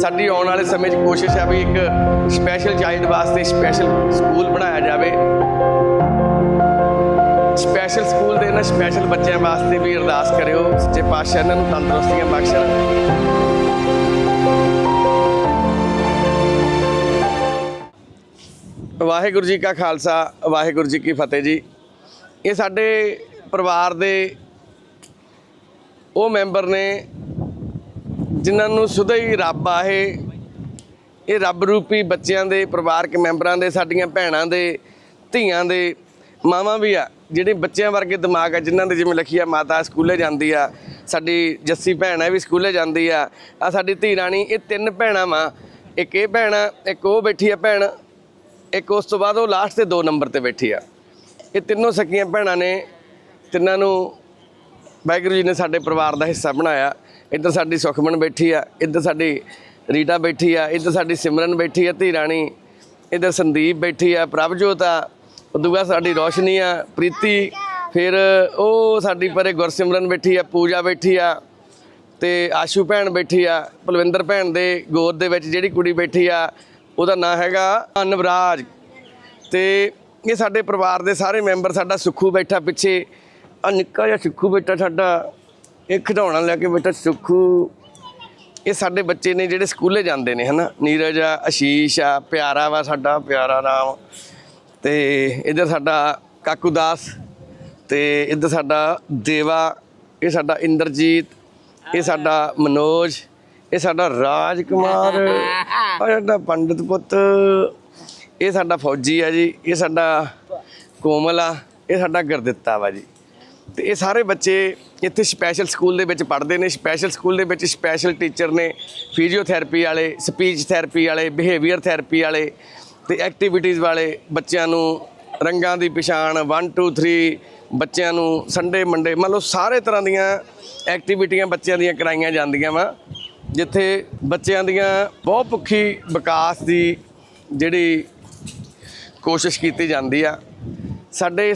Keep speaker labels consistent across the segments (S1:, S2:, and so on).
S1: ਸਾਡੀ ਆਉਣ ਵਾਲੇ ਸਮੇਂ 'ਚ ਕੋਸ਼ਿਸ਼ ਹੈ ਵੀ ਇੱਕ ਸਪੈਸ਼ਲ ਚਾਈਲਡ ਵਾਸਤੇ ਸਪੈਸ਼ਲ ਸਕੂਲ ਬਣਾਇਆ ਜਾਵੇ। ਸਪੈਸ਼ਲ ਸਕੂਲ ਦੇ ਇਹਨਾਂ ਸਪੈਸ਼ਲ ਬੱਚਿਆਂ ਵਾਸਤੇ ਵੀ ਅਰਦਾਸ ਕਰਿਓ, ਸੱਚੇ ਪਾਤਸ਼ਾਹ ਇਹਨਾਂ ਨੂੰ ਤੰਦਰੁਸਤੀਆਂ ਬਖਸ਼ਣ। ਵਾਹਿਗੁਰੂ ਜੀ ਕਾ ਖਾਲਸਾ, ਵਾਹਿਗੁਰੂ ਜੀ ਕੀ ਫਤਿਹ ਜੀ। ਇਹ ਸਾਡੇ ਪਰਿਵਾਰ ਦੇ ਉਹ ਮੈਂਬਰ ਨੇ ਜਿਨ੍ਹਾਂ ਨੂੰ ਸੁਦਾ ਹੀ ਰੱਬ ਆ ਇਹ। ਇਹ ਰੱਬ ਰੂਪੀ ਬੱਚਿਆਂ ਦੇ, ਪਰਿਵਾਰਕ ਮੈਂਬਰਾਂ ਦੇ, ਸਾਡੀਆਂ ਭੈਣਾਂ ਦੇ, ਧੀਆਂ ਦੇ, ਮਾਵਾਂ ਵੀ ਆ, ਜਿਹੜੇ ਬੱਚਿਆਂ ਵਰਗੇ ਦਿਮਾਗ ਆ, ਜਿਨ੍ਹਾਂ ਦੇ ਜਿਵੇਂ ਲਿਖੀ ਆ, ਮਾਤਾ ਸਕੂਲੇ ਜਾਂਦੀ ਆ, ਸਾਡੀ ਜੱਸੀ ਭੈਣ ਹੈ ਵੀ ਸਕੂਲੇ ਜਾਂਦੀ ਆ। ਆ ਸਾਡੀ ਧੀ ਰਾਣੀ, ਇਹ ਤਿੰਨ ਭੈਣਾਂ ਵਾ, ਇੱਕ ਇਹ ਭੈਣ ਆ, ਇੱਕ ਉਹ ਬੈਠੀ ਆ ਭੈਣ, ਇੱਕ ਉਸ ਤੋਂ ਬਾਅਦ ਉਹ ਲਾਸਟ ਤੇ 2 ਨੰਬਰ ਤੇ ਬੈਠੀ ਆ। ਇਹ ਤਿੰਨੋਂ ਸਕੀਆਂ ਭੈਣਾਂ ਨੇ, ਤਿੰਨਾਂ ਨੂੰ ਵਾਹਿਗੁਰੂ ਜੀ ਨੇ ਸਾਡੇ ਪਰਿਵਾਰ ਦਾ ਹਿੱਸਾ ਬਣਾਇਆ। ਇੱਧਰ ਸਾਡੀ ਸੁਖਮਨ ਬੈਠੀ ਆ, ਇੱਧਰ ਸਾਡੀ ਰੀਟਾ ਬੈਠੀ ਆ, ਇੱਧਰ ਸਾਡੀ ਸਿਮਰਨ ਬੈਠੀ ਆ, ਧੀ ਰਾਣੀ, ਇੱਧਰ ਸੰਦੀਪ ਬੈਠੀ ਆ, ਪ੍ਰਭਜੋਤ ਆ ਉਦੋਂ ਸਾਡੀ ਰੋਸ਼ਨੀ ਆ, ਪ੍ਰੀਤੀ, ਫਿਰ ਉਹ ਸਾਡੀ ਪਰੇ ਗੁਰਸਿਮਰਨ ਬੈਠੀ ਆ, ਪੂਜਾ ਬੈਠੀ ਆ, ਤੇ ਆਸ਼ੂ ਭੈਣ ਬੈਠੀ ਆ ਪਲਵਿੰਦਰ ਭੈਣ ਦੇ ਗੋਦ ਦੇ ਵਿੱਚ ਜਿਹੜੀ ਕੁੜੀ ਬੈਠੀ ਆ, ਉਹਦਾ ਨਾਂ ਹੈਗਾ ਅਨਵਰਾਜ। ਤੇ ਇਹ ਸਾਡੇ ਪਰਿਵਾਰ ਦੇ ਸਾਰੇ ਮੈਂਬਰ, ਸਾਡਾ ਸੁੱਖੂ ਬੈਠਾ ਪਿੱਛੇ ਆ ਨਿੱਕਾ ਜਿਹਾ ਸੁੱਖੂ ਬੇਟਾ ਸਾਡਾ, ਇਹ ਖਿਡੌਣਾ ਲੈ ਕੇ ਬੇਟਾ ਸੁੱਖੂ। ਇਹ ਸਾਡੇ ਬੱਚੇ ਨੇ ਜਿਹੜੇ ਸਕੂਲੇ ਜਾਂਦੇ ਨੇ, ਹਨਾ? ਨੀਰਜ ਆ ਆਸ਼ੀਸ਼ ਆ, ਪਿਆਰਾ ਵਾ ਸਾਡਾ, ਪਿਆਰਾ ਨਾਮ। ਤੇ ਇਧਰ ਸਾਡਾ ਕਾਕੂ ਦਾਸ, ਤੇ ਇਧਰ ਸਾਡਾ ਦੇਵਾ, ਇਹ ਸਾਡਾ ਇੰਦਰਜੀਤ, ਇਹ ਸਾਡਾ ਮਨੋਜ, ਇਹ ਸਾਡਾ ਰਾਜ ਕੁਮਾਰ ਆ ਸਾਡਾ ਪੰਡਿਤ ਪੁੱਤ, ਇਹ ਸਾਡਾ ਫੌਜੀ ਆ ਜੀ, ਇਹ ਸਾਡਾ ਕੋਮਲ ਆ, ਇਹ ਸਾਡਾ ਗੁਰਦਿੱਤਾ ਵਾ ਜੀ। ਤੇ ਇਹ ਸਾਰੇ ਬੱਚੇ ਇੱਥੇ ਸਪੈਸ਼ਲ ਸਕੂਲ ਦੇ ਵਿੱਚ ਪੜ੍ਹਦੇ ਨੇ ਸਪੈਸ਼ਲ ਸਕੂਲ ਦੇ ਵਿੱਚ ਸਪੈਸ਼ਲ ਟੀਚਰ ਨੇ ਫਿਜ਼ੀਓਥੈਰੇਪੀ ਵਾਲੇ ਸਪੀਚ ਥੈਰੇਪੀ ਵਾਲੇ ਬਿਹੇਵੀਅਰ ਥੈਰੇਪੀ ਵਾਲੇ ਤੇ ਐਕਟੀਵਿਟੀਜ਼ ਵਾਲੇ ਬੱਚਿਆਂ ਨੂੰ ਰੰਗਾਂ ਦੀ ਪਛਾਣ 1 2 3 ਬੱਚਿਆਂ ਨੂੰ ਸੰਡੇ ਮੰਡੇ ਮੰਨ ਲਓ ਸਾਰੇ ਤਰ੍ਹਾਂ ਦੀਆਂ ਐਕਟੀਵਿਟੀਆਂ ਬੱਚਿਆਂ ਦੀਆਂ ਕਰਾਈਆਂ ਜਾਂਦੀਆਂ ਵਾ, ਜਿੱਥੇ ਬੱਚਿਆਂ ਦੀਆਂ ਬਹੁਤ ਭੁੱਖੀ ਵਿਕਾਸ ਦੀ ਜਿਹੜੀ ਕੋਸ਼ਿਸ਼ ਕੀਤੀ ਜਾਂਦੀ ਆ। ਸਾਡੇ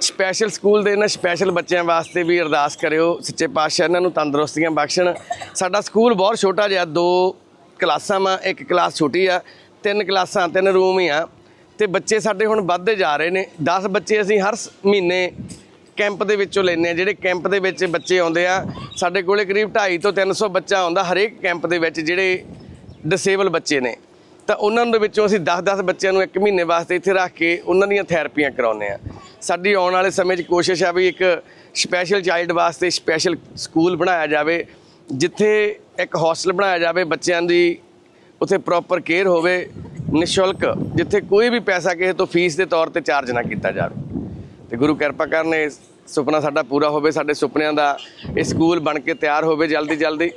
S1: ਸਪੈਸ਼ਲ ਸਕੂਲ ਦੇ ਇਹਨਾਂ ਸਪੈਸ਼ਲ ਬੱਚਿਆਂ ਵਾਸਤੇ ਵੀ ਅਰਦਾਸ ਕਰਿਓ, ਸੱਚੇ ਪਾਤਸ਼ਾਹ ਇਹਨਾਂ ਨੂੰ ਤੰਦਰੁਸਤੀਆਂ ਬਖਸ਼ਣ। ਸਾਡਾ ਸਕੂਲ ਬਹੁਤ ਛੋਟਾ ਜਿਹਾ, ਦੋ ਕਲਾਸਾਂ ਵਾ, ਇੱਕ ਕਲਾਸ ਛੋਟੀ ਆ, ਤਿੰਨ ਕਲਾਸਾਂ, ਤਿੰਨ ਰੂਮ ਹੀ ਆ। ਤੇ ਬੱਚੇ ਸਾਡੇ ਹੁਣ ਵੱਧਦੇ ਜਾ ਰਹੇ ਨੇ। 10 ਬੱਚੇ ਅਸੀਂ ਹਰ ਸ- ਮਹੀਨੇ ਕੈਂਪ ਦੇ ਵਿੱਚੋਂ ਲੈਨੇ ਆ। ਜਿਹੜੇ ਕੈਂਪ ਦੇ ਵਿੱਚ ਬੱਚੇ ਆਉਂਦੇ ਆ, ਸਾਡੇ ਕੋਲੇ ਕਰੀਬ 250 ਤੋਂ 300 ਬੱਚਾ ਆਉਂਦਾ ਹਰੇਕ ਕੈਂਪ ਦੇ ਵਿੱਚ, ਜਿਹੜੇ ਡਿਸੇਬਲ ਬੱਚੇ ਨੇ। ਤਾਂ ਉਹਨਾਂ ਦੇ ਵਿੱਚੋਂ ਅਸੀਂ 10-10 ਬੱਚਿਆਂ ਨੂੰ ਇੱਕ ਮਹੀਨੇ ਵਾਸਤੇ ਇੱਥੇ ਰੱਖ ਕੇ ਉਹਨਾਂ ਦੀਆਂ ਥੈਰੇਪੀਆਂ ਕਰਾਉਂਦੇ ਆ ਸਾਡੀ ਆਉਣ ਵਾਲੇ ਸਮੇਂ 'ਚ ਕੋਸ਼ਿਸ਼ ਆ ਵੀ ਇੱਕ ਸਪੈਸ਼ਲ ਚਾਈਲਡ ਵਾਸਤੇ ਸਪੈਸ਼ਲ ਸਕੂਲ ਬਣਾਇਆ ਜਾਵੇ, ਜਿੱਥੇ ਇੱਕ ਹੌਸਟਲ ਬਣਾਇਆ ਜਾਵੇ, ਬੱਚਿਆਂ ਦੀ ਉੱਥੇ ਪ੍ਰੋਪਰ ਕੇਅਰ ਹੋਵੇ, ਨਿਸ਼ੁਲਕ, ਜਿੱਥੇ ਕੋਈ ਵੀ ਪੈਸਾ ਕਿਸੇ ਤੋਂ ਫੀਸ ਦੇ ਤੌਰ ਤੇ ਚਾਰਜ ਨਾ ਕੀਤਾ ਜਾਵੇ। ਤੇ ਗੁਰੂ ਕਿਰਪਾ ਕਰਨ ਇਹ ਸੁਪਨਾ ਸਾਡਾ ਪੂਰਾ ਹੋਵੇ, ਸਾਡੇ ਸੁਪਨਿਆਂ ਦਾ ਇਹ ਸਕੂਲ ਬਣ ਕੇ ਤਿਆਰ ਹੋਵੇ ਜਲਦੀ ਜਲਦੀ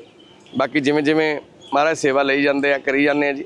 S1: ਬਾਕੀ ਜਿਵੇਂ ਜਿਵੇਂ ਮਹਾਰਾਜ ਸੇਵਾ ਲਈ ਜਾਂਦੇ ਆ, ਕਰੀ ਜਾਂਦੇ ਆ ਜੀ।